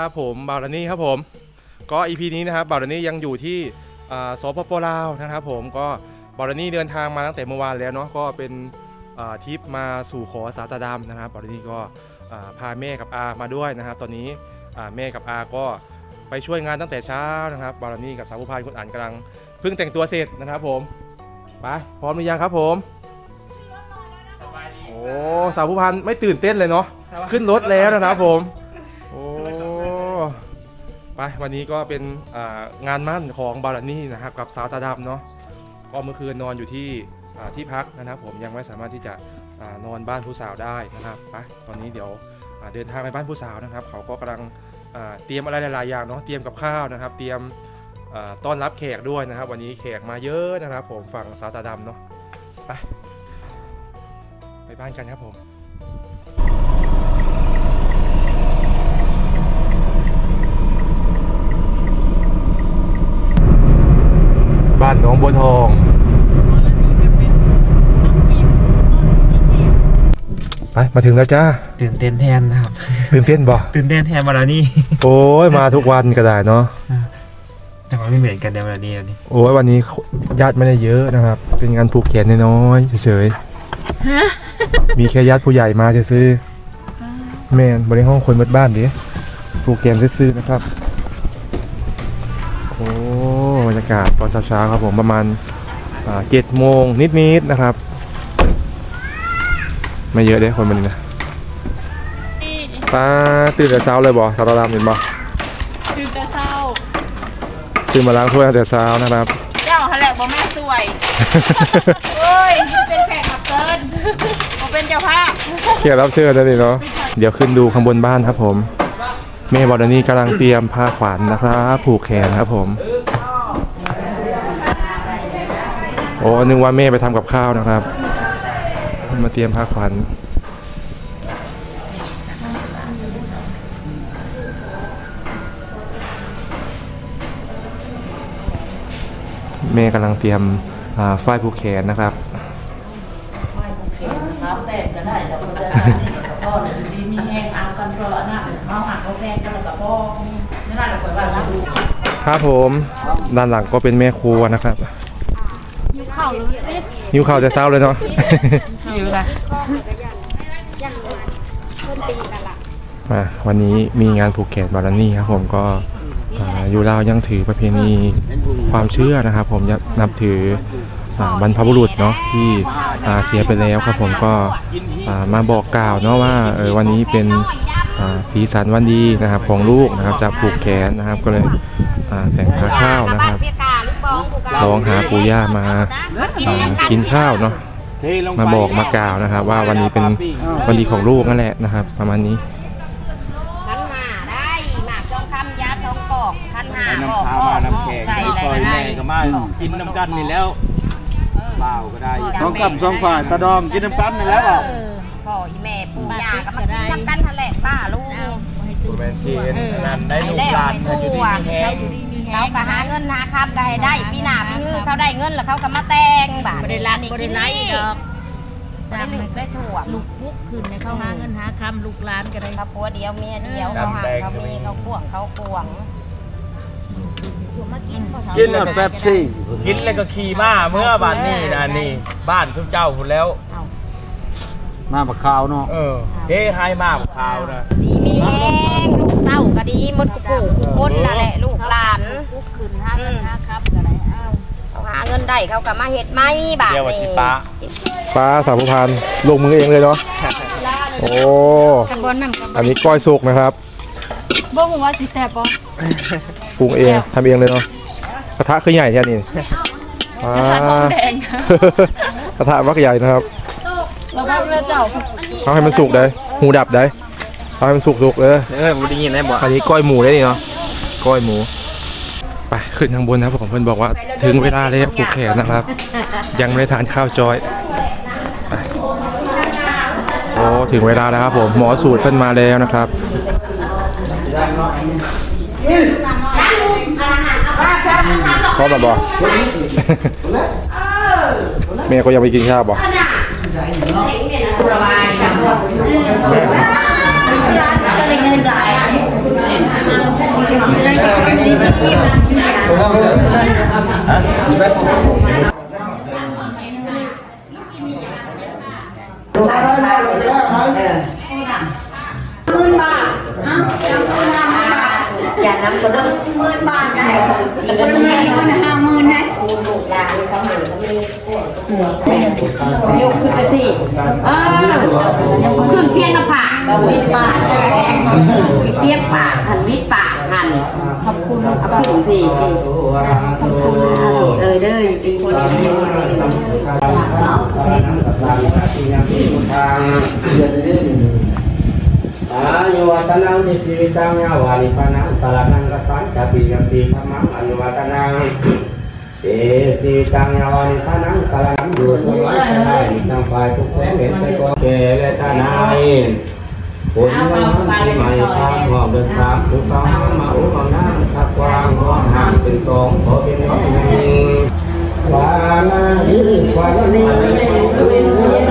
ครับผมบาวรานี่ครับผม ก็ EP นี้นะครับบาวรานี่ยังอยู่ที่อ่าสปปลาวนะครับผมก็บาวรานี่เดินทางมาตั้งแต่เมื่อวานแล้วเนาะก็เป็นอ่าทริปมาสู่ขอสาตาดำนะครับบาวรานี่ก็อ่าพาแม่กับอามาด้วยนะครับ ตอนนี้อ่าแม่กับอาก็ไปช่วยงานตั้งแต่เช้านะครับ บาวรานี่กับสาวผู้พานคุณอ่านกำลังเพิ่งแต่งตัวเสร็จนะครับผมไปพร้อมหรือยังครับผมโอ้สาวผู้พันไม่ตื่นเต้นเลยเนาะขึ้นรถแล้วนะครับผมโอ้ ไปวันนี้ก็เป็นงานมั่นของบารานี่นะครับกับสาวตาดำเนาะก็เมื่อคืนนอนอยู่ที่ที่พักนะครับ ผมยังไม่สามารถที่จะอนอนบ้านผู้สาวได้นะครับไปตอนนี้เดี๋ยวเดินทางไปบ้านผู้สาวนะครับ เขาก็กำลังเตรียมอะไรหลายๆอย่างเนาะเตรียมกับข้าวนะครับ เตรียมต้อนรับแขกด้วยนะครับ วันนี้แขกมาเยอะนะครับ ผมฝั่งสาวตาดำเนาะไปไปบ้านกันครับผม บ้านหนองบัวทองไปมาถึงแล้วจ้าตื่นเต้นแทนนะครับ ตื่นเต้นบ่ตื่นเต้นแทนมาแล้วนี่ โอ้ยมาทุกวันก็ได้เนาะแต่ว่าไม่เหมือนกันในมาแล้วนี่อันนี้โอ้ยวันนี้ญาติไม่ได้เยอะนะครับ เป็นงานผูกแขนน้อยๆเฉยๆมีแค่ญาติผู้ใหญ่มาซื้อๆแม่นบริห้องคนเบิดบ้านดิผูกแขนซื้อๆนะครับากาศตอนเช้าๆครับผมประมาณเจ็ดโมงนิดๆนะครับ ไม่เยอะเด้คนมันนี้นะป้าตื่นแต่เช้าเลยบ่สารามเห็นบ่คือจะเศร้าตื่นมาล้างถ้วยตั้งแต่เช้านะครับ เจ้าฮะแหละบ่แม่สวยเฮ้ยเป็นแขกรับเชิญบ่เป็นเจ้าภาพเขียนรับเชิญได้เลยเนาะเดี๋ยวขึ้นดูข้างบนบ้านครับผมแม่บอดานี่กำลังเตรียมผ้าขวัญนะครับ ผูกแขนครับผม โอ้นึกว่าแม่ไปทำกับข้าวนะครับ มาเตรียมผ้าขวัญแม่กำลังเตรียมอ่าฝ้ายผูกแขนนะครับครับแต่ก็ได้แล้วก็จะได้นี่กับพ่อเนี่ยอยู่ดีมีแห้งเอากันเพราะอันนั้นเอาหักเขาแพงกันแล้วกับพ่อนี่น่าจะคอยว่าจะดูครับผม ด้านหลังก็เป็นแม่ครัวนะครับ ยุคเข่าเลยนิ้วข่าวจะเศร้าเลยเนาะอยู่ละมาวันนี้มีงานผูกแขนบารานี่ครับผมก็อ่าอยู่ลาวยังถือประเพณีความเชื่อนะครับ ผมยังนับถืออ่าบรรพบุรุษเนาะที่อ่าเสียไปแล้วครับผมก็อ่ามาบอกกล่าวเนาะว่าเออวันนี้เป็นอ่าสีสันวันดีนะครับของลูกนะครับจะผูกแขนนะครับ ก็เลยอ่าแต่งหาข้าวนะครับ ร้องหาปู่ย่ามาอ่ากินข้าวเนาะมาบอกมากล่าวนะครับ ว่าวันนี้เป็นวันดีของลูกนั่นแหละนะครับ ประมาณนี้ ขันหาได้หมากจองคำยาชองกอกขันหาไปบอกน้ำข้าวมาน้ำแข็งใส่ไปอะไรปล่อยได้แม่ก็มากินน้ำกันนี่แล้วเปล่าก็ได้สองกับสองฝ่ายตะดอมกินน้ำกันนี่แล้วพ่ออีแม่ปู่ย่าก็มากินน้ำกันทะเลป้าลูกแมนชีนนั่นได้ไปลูกแล้วหลานไปถ้าอยู่ดีทั่วมีแห้ง เขาก็หาเงินหาคำก็ให้ได้พี่หน้าพี่ฮือเขาได้เงินแล้วเขาก็มาแต่งบ้านบริลันบริไลดอกบ่ได้ลึกได้ถ่วงลูกพุกขึ้นในเขาหาเงินหาคำลูกหลานก็ได้เขาผัวเดียวเมียเดียวเขาหาเขามีเขาพ่วงเขาพวงมากินกินอะแป๊บซี่กินแล้วก็ขี่ม้าเมื่อบ้านนี่นะนี่ บ้านคุณเจ้าคุณแล้วมาบักข้าวเนาะเออเทให้มาบข่าวนะดีมีแห้งลูกเต้า ก็ดีหมดกูปู่กูคนนั่นแหละลูกหลานพุกขึ้นหาเงินหาคำก็ได้อ้าวเขาหาเงินได้เขาก็มาเฮ็ดไหมบาทเดี๋ยวว่านี้สิปะป้าสาวผู้พันลงมือเองเลยเนาะโอ้ตะบนนั่นก็อันนี้ก้อยสุกนะครับบ่ฮู้ว่าสิแซ่บบ่ปรุงเองทำเองเลยเนาะกระทะคือใหญ่แค่นี้อ่ากระทะทองแดงกระทะวักใหญ่นะครับแล้วก็พระเจ้าเอาให้มันสุกได้หูดับได้ เอาให้มันสุกสุกๆเลยเออบ่ได้ยินได้บ่อันนี้ก้อยหมูได้นี่เนาะก้อยหมูไปขึ้นทางบนนะครับผมเพื่อนบอกว่าถึงเวลาแล้วผูกแขนนะครับ ยังไม่ได้ทานข้าวจอยไปโอ้ถึงเวลาแล้วครับผมหมอสูตรเพิ่นมาแล้วนะครับพร้อมแล้วบ่แม่ก็ยังไปกินข้าวบ่อ ย่านำก็ต้องหมื่นบาทได้คนแม่คนห้าหมื่นนะลูกหลานเขาเหมือนมียกขึ้นไปสิเออขึ้นเพี้ยนผาเรา วิปากเพี้ยนปากหันวิปากหันขอบคุณเอาขึ้นพี่พี่ขอบคุณเออเด้อดีคนดีอายุวัฒนังทิสิวิตังยาวานิปนังสารนังกัสสันจะปียปีธรรมังอายุวัฒนังเอสิวิตังยาวานิปนังสารนังอยู่สมัยสมัยนำฝ่ายทุกแห่งเห็นใส่กเกลตานาย ผลมันที่ไม่ทางหอมเดือดสามทุกสองมาอุ้มน้ำถ้ากวางห้องห่างเป็นสองขอเป็นน้องหนึ่งวานาควานา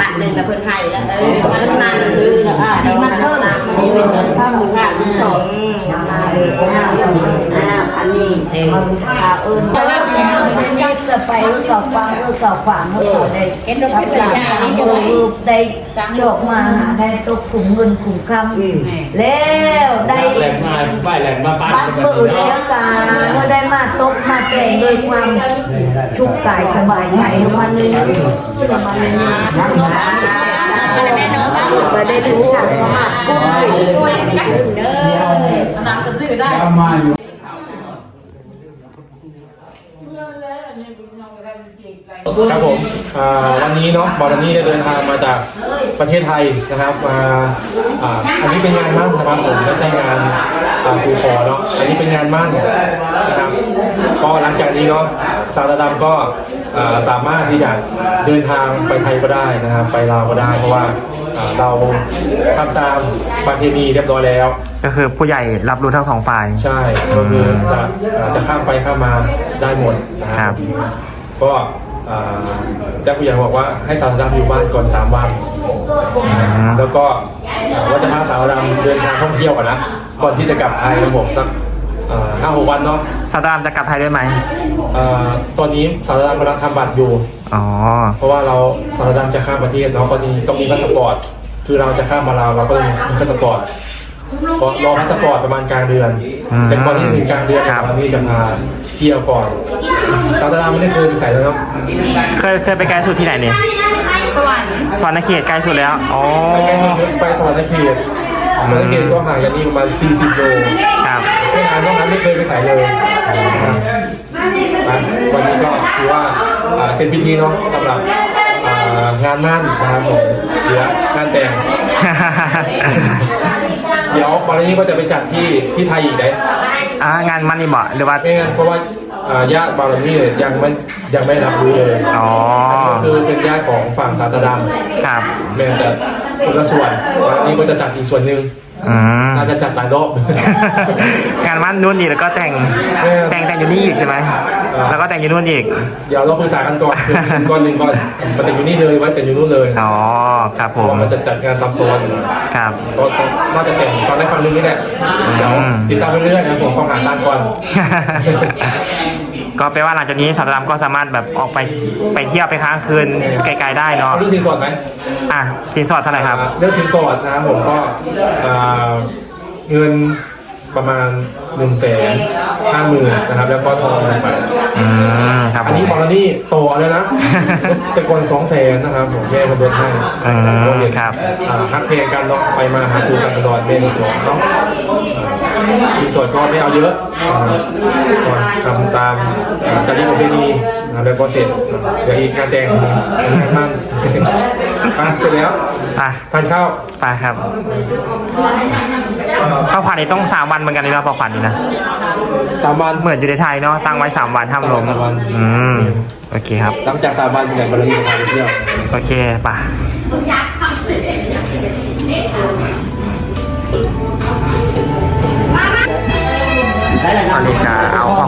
บาทหนึ่งกับเพื่อนไทยแล้วเออมันมันสีมันเท่าไหร่นี่เป็นเงินข้าวหมูกะสินสดอ่า อันนี้เองอ่าเอิญจะเล่าเนี่ยยัดจะไปรู้กับฟังรู้กับฝังรู้กับได้เอ็นรู้กับได้รูปได้จอกมาหาได้ตกขุมเงินขุมคำแล้วได้แหลมมาฝ่ายแหลมมาปั้นบัดกันเบิดแล้วกาเมื่อได้มาตกมาแต่งด้วยความทุกข์กายสบายใจวันนี้วันนี้มาได้ถึงฉันประมาทกุ้งกุ้งกันเด้อน้ำจะซื้อได้ ครับผมอ่าวันนี้เนาะบอลนี่ได้เดินทางมาจากประเทศไทยนะครับมาอ่าอันนี้เป็นงานมั่นนะครับผมไม่ใช่งานอ่าสู่ขอเนาะอันนี้เป็นงานมั่นนะครับก็หลังจากนี้เนาะสาวดำก็อ่าสามารถที่จะเดินทางไปไทยก็ได้นะครับ ไปลาวก็ได้เพราะว่าอ่าเราทำตามประเพณีเรียบร้อยแล้ว ก็คือผู้ใหญ่รับรู้ทั้งสองฝ่ายใช่ก็คือจะอ่าจะข้ามไปข้ามมาได้หมดนะคครัรับบก็อ่า เจ้าผู้ใหญ่บอกว่าให้สาวดำอยู่บ้านก่อน 3 วัน แล้วก็อ่าว่าจะพาสาวดำเดินทางท่องเที่ยวก่อนนะ ก่อนที่จะกลับไทยนะผมสักห้าหกวันเนาะซาตามจะกลับไทยได้ไหมอ่าตอนนี้สาวดำกำลังทำบัตรอยู่ อ๋อ เพราะว่าเราสาวดำจะข้ามประเทศเนาะก็จะต้องมีพาสปอร์ต คือเราจะข้ามมาลาวเราก็ต้องมีพาสปอร์ต ก็รอพาสปอร์ตประมาณกลางเดือนอืมแต่ก่อนที่จะถึงกลางเดือนครับเรานี่จะพาเที่ยวก่อนสาวดำไม่ได้เคยไปใส่แล้วเนาะเคยเคยไปไกลสุดที่ไหนเนี่ยสวรรค์สวรรค์เขตไกลสุดแล้วอ๋อ ไปสวรรค์เขตสวรรค์เขตก็ห่างจากนี่ประมาณ 40โลครับแค่นั้นนอกนั้นไม่เคยไปใส่เลยนะครับอะวันนี้ก็คือว่าอ่าเซ็นพิธีเนาะสำหรับอ่างานมั่นนะครับผมเหลืองานแต่ง เดี๋ยววันนี้ก็จะไปจัดที่ที่ไทยอีกได้อ่างานมันนี่บ่หรือว่าไม่งั้นเพราะว่าอ่าญาติบารมีเนี่ยยังไม่ยังไม่รับรู้เลยอ๋อก็คือเป็นญาติของฝั่งสาตดำครับแม่จะคนละส่วนวันนี้ก็จะจัดอีกส่วนหนึ่ง อืมน่าจะจัดหลายรอบ งานมันนู่นอีกแล้วก็แต่งเออ แต่งแต่งอยู่นี่อีกใช่ไหมอ่าแล้วก็แต่งอยู่นู่นอีกเดี๋ยวเราปรึกษากันก่อนคือก่อนหนึ่งก่อนมาแต่งอยู่นี่เลยไว้แต่งอยู่นู่นเลยอ๋อครับเพผราะมว่ามันจะจัดงานซับซ้อนครับ ก็น่าจะแต่งตอนแรกฟังนึงนี่แหละเดี๋ยวอืมติดตามไปเรื่อยๆนะผมต้องหาตังค์ก่อน ก็แปลว่าหลังจากนี้สาวดำก็สามารถแบบออกไปไปเที่ยวไปค้างคืนไกลๆได้เนาะเอาเรื่องสินสอดไหมอะสินสอดเท่าไหร่ครับอ่าเรื่องสินสอดนะครับผมก็อ่าเงิน ประมาณหนึ่งแสนห้าหมื่นนะครับ แล้วก็ทองไปอืมครับอันผมนี้บอลนี่โตแล้วนะ แต่ก่อนสองแสนนะครับผมแม่มาเบิร์ให้อืมก็เห็นครับ อ่าฮักเพลงกันเนาะไปมาหาสู่กันตลอดแม่มาบอกเนาะสินสอดก็ไม่เอาเยอะอ่าก่อนทำตามอ่าจริยธรรมประเพณีนะครับแล้วก็เสร็จเดี๋ยวอีกงานแต่งงานมั่นอะเสร็จแล้วไปทานข้าว ไปครับ พอขวัญนี่ต้องสามวันเหมือนกันเลยนะพอขวัญนี่นะสามวัน เหมือนอยู่ในไทยเนาะตั้งไว้สามวันห้ามลงสามวัน อืมโอเคครับ หลังจากสามวันเนี่ยบริษัทไปเที่ยวโอเคป่ะตอนนี้ก็เอาของขวัญนะ